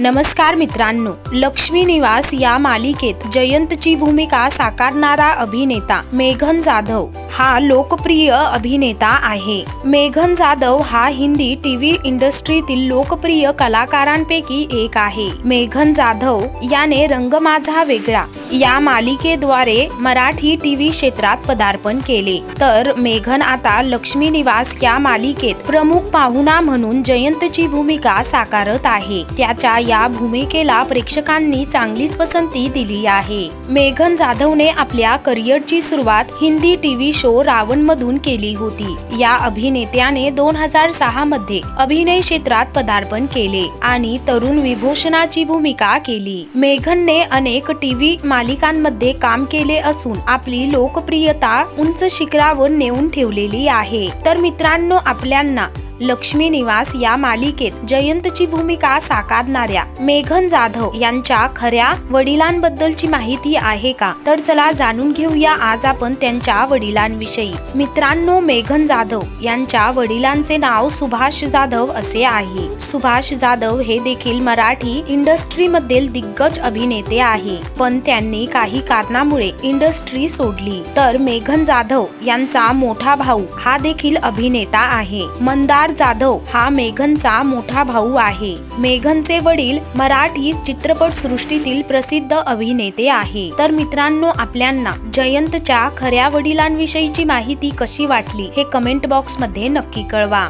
नमस्कार मित्रांनो लक्ष्मी निवास या मालिकेत जयंतची भूमिका साकारणारा अभिनेता मेघन जाधव हा लोकप्रिय अभिनेता आहे. मेघन जाधव हा हिंदी टीव्ही इंडस्ट्रीतील लोकप्रिय कलाकारांपैकी एक आहे. मेघन जाधव याने रंग माझा वेगळा या मालिकेद्वारे मराठी टी व्ही क्षेत्रात पदार्पण केले. तर मेघन आता लक्ष्मी निवास या मालिकेत प्रमुख पाहुणा म्हणून जयंतची भूमिका साकारत आहे. त्याच्या या भूमिकेला प्रेक्षकांनी चांगलीच पसंती दिली आहे. मेघन जाधवने आपल्या करिअरची सुरुवात हिंदी टीव्ही शो रावण मधून केली होती. या अभिनेत्याने दोन हजार सहा मध्ये अभिनय क्षेत्रात पदार्पण केले आणि तरुण विभूषणाची भूमिका केली. मेघनने अनेक टीव्ही मालिकांमध्ये काम केले असून आपली लोकप्रियता उंच शिखरावर नेऊन ठेवलेली आहे. तर मित्रांनो आपल्यांना लक्ष्मी निवास या मालिकेत जयंतची भूमिका साकारणाऱ्या मेघन जाधव यांच्या खऱ्या वडिलांबद्दलची माहिती आहे का? तर चला जाणून घेऊया आज आपण त्यांच्या वडिलांविषयी. मित्रांनो मेघन जाधव यांच्या वडिलांचे नाव सुभाष जाधव असे आहे. सुभाष जाधव हे देखील मराठी इंडस्ट्रीमधील दिग्गज अभिनेते आहे. पण त्यांनी काही कारणामुळे इंडस्ट्री सोडली. तर मेघन जाधव यांचा मोठा भाऊ हा देखील अभिनेता आहे. मंदार जाधव हा मेघनचा मोठा भाऊ आहे. मेघनचे वडील मराठी चित्रपट सृष्टीतील प्रसिद्ध अभिनेते आहे. तर मित्रांनो आपल्यांना जयंतच्या खऱ्या वडिलांविषयीची माहिती कशी वाटली हे कमेंट बॉक्समध्ये नक्की कळवा.